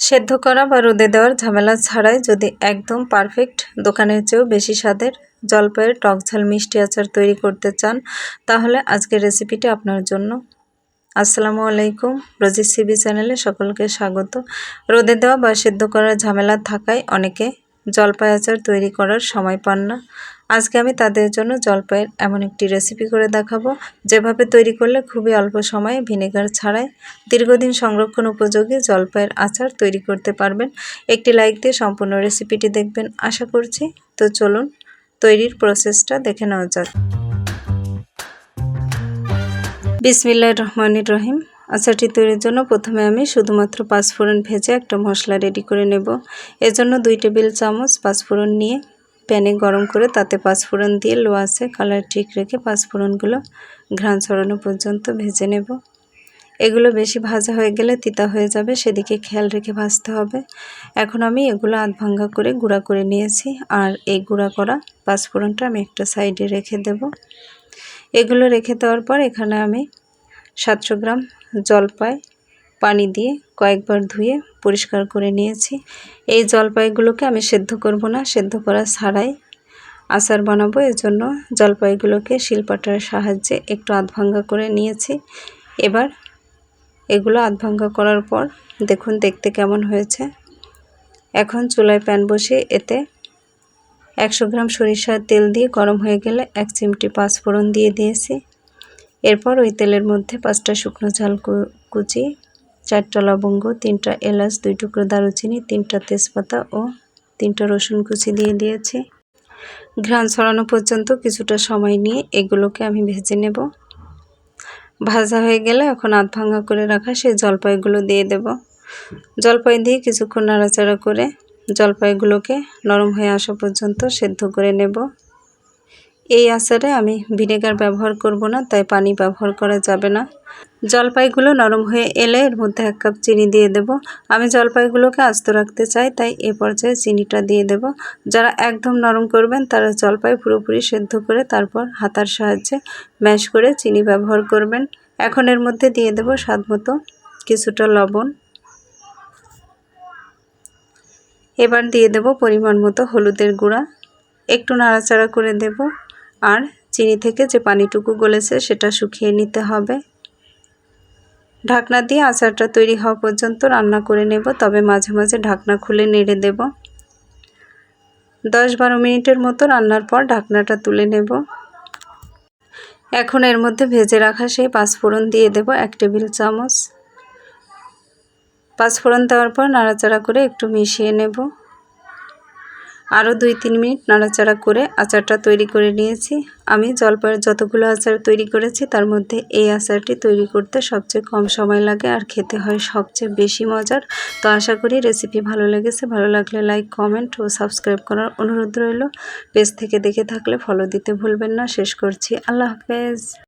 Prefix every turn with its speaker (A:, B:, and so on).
A: সেদ্ধ করা বা রোদে দেওয়ার ঝামেলা ছাড়াই যদি একদম পারফেক্ট দোকানের চেয়েও বেশি স্বাদের জলপাইয়ের টক ঝাল মিষ্টি আচার তৈরি করতে চান, তাহলে আজকের রেসিপিটি আপনার জন্য। আসসালামু আলাইকুম রোজি সিবি চ্যানেলে সকলকে স্বাগত। রোদে দেওয়া বা সেদ্ধ করার ঝামেলা থাকায় অনেকে জলপাই আচার তৈরি করার সময় পান না। আজকে আমি তাদের জন্য জলপাইয়ের এমন একটি রেসিপি করে দেখাবো। যেভাবে তৈরি করলে খুবই অল্প সময়ে ভিনেগার ছাড়াই দীর্ঘদিন সংরক্ষণ উপযোগী জলপাইয়ের আচার তৈরি করতে পারবেন। একটি লাইক দিয়ে সম্পূর্ণ রেসিপিটি দেখবেন। আশা করছি তো চলুন তৈরির প্রসেসটা দেখে নেওয়া যাক। বিসমিল্লা রহমানির রহিম। আচারটি তৈরির জন্য প্রথমে আমি শুধুমাত্র পাঁচফোড়ন ভেজে একটা মশলা রেডি করে নেব। এজন্য দুই টেবিল চামচ পাঁচফোড়ন নিয়ে প্যানে গরম করে তাতে পাঁচফোড়ন দিয়ে লো আছে কালার ঠিক রেখে পাঁচফোড়নগুলো ঘ্রাণ ছড়ানো পর্যন্ত ভেজে নেব। এগুলো বেশি ভাজা হয়ে গেলে তিতা হয়ে যাবে, সেদিকে খেয়াল রেখে ভাজতে হবে। এখন আমি এগুলো আধ ভাঙ্গা করে গুঁড়া করে নিয়েছি, আর এই গুঁড়া করা পাঁচফোড়নটা আমি একটা সাইডে রেখে দেব। এগুলো রেখে দেওয়ার পর এখানে আমি সাতশো গ্রাম জলপাই পানি দিয়ে কয়েকবার ধুয়ে পরিষ্কার করে নিয়েছি। এই জলপাইগুলোকে আমি সেদ্ধ করব না, সেদ্ধ করা ছাড়াই আচার বানাবো। এজন্য জলপাইগুলোকে শিলপাটার সাহায্যে একটু আধভাঙ্গা করে নিয়েছি। এবার এগুলো আধভাঙ্গা করার পর দেখুন দেখতে কেমন হয়েছে। এখন চুলায় প্যান বসিয়ে এতে একশো গ্রাম সরিষার তেল দিয়ে গরম হয়ে গেলে এক চিমটি পাঁচফোড়ন দিয়ে দিয়েছি। এরপর ওই তেলের মধ্যে পাঁচটা শুকনো ঝাল কুচি, চারটা লবঙ্গ, তিনটা এলাচ, দুই টুকরো দারুচিনি, তিনটা তেজপাতা ও তিনটা রসুন কুচি দিয়ে দিয়েছি। ঘ্রাণ ছড়ানো পর্যন্ত কিছুটা সময় নিয়ে এগুলোকে আমি ভেজে নেব। ভাজা হয়ে গেলে এখন আধ ভাঙা করে রাখা সেই জলপাইগুলো দিয়ে দেব। জলপাই দিয়ে কিছুক্ষণ নাড়াচাড়া করে জলপাইগুলোকে নরম হয়ে আসা পর্যন্ত সেদ্ধ করে নেব। এই আচারে আমি ভিনেগার ব্যবহার করব না, তাই পানি ব্যবহার করা যাবে না। জলপাইগুলো নরম হয়ে এলে এর মধ্যে এক কাপ চিনি দিয়ে দেব। আমি জলপাইগুলোকে আস্ত রাখতে চাই, তাই এ পর্যায়ে চিনিটা দিয়ে দেব। যারা একদম নরম করবেন, তারা জলপাই পুরোপুরি সেদ্ধ করে তারপর হাতার সাহায্যে ম্যাশ করে চিনি ব্যবহার করবেন। এখন এর মধ্যে দিয়ে দেব স্বাদ মতো কিছুটা লবণ। এবার দিয়ে দেব পরিমাণ মতো হলুদের গুঁড়া। একটু নাড়াচাড়া করে দেব। আর চিনি থেকে যে পানিটুকু গলেছে সেটা শুকিয়ে নিতে হবে। ঢাকনা দিয়ে আচারটা তৈরি হওয়া পর্যন্ত রান্না করে নেব, তবে মাঝে মাঝে ঢাকনা খুলে নেড়ে দেব। দশ বারো মিনিটের মতো রান্নার পর ঢাকনাটা তুলে নেব। এখন এর মধ্যে ভেজে রাখা সেই পাঁচফোড়ন দিয়ে দেব এক টেবিল চামচ। পাঁচফোড়ন দেওয়ার পর নাড়াচাড়া করে একটু মিশিয়ে নেব। আরও দুই তিন মিনিট নাড়াচাড়া করে আচারটা তৈরি করে নিয়েছি। আমি জলপাইয়ের যতগুলো আচার তৈরি করেছি, তার মধ্যে এই আচারটি তৈরি করতে সবচেয়ে কম সময় লাগে আর খেতে হয় সবচেয়ে বেশি মজার। তো আশা করি রেসিপি ভালো লেগেছে। ভালো লাগলে লাইক, কমেন্ট ও সাবস্ক্রাইব করার অনুরোধ রইল। পেজ থেকে দেখে থাকলে ফলো দিতে ভুলবেন না। শেষ করছি। আল্লাহ হাফেজ।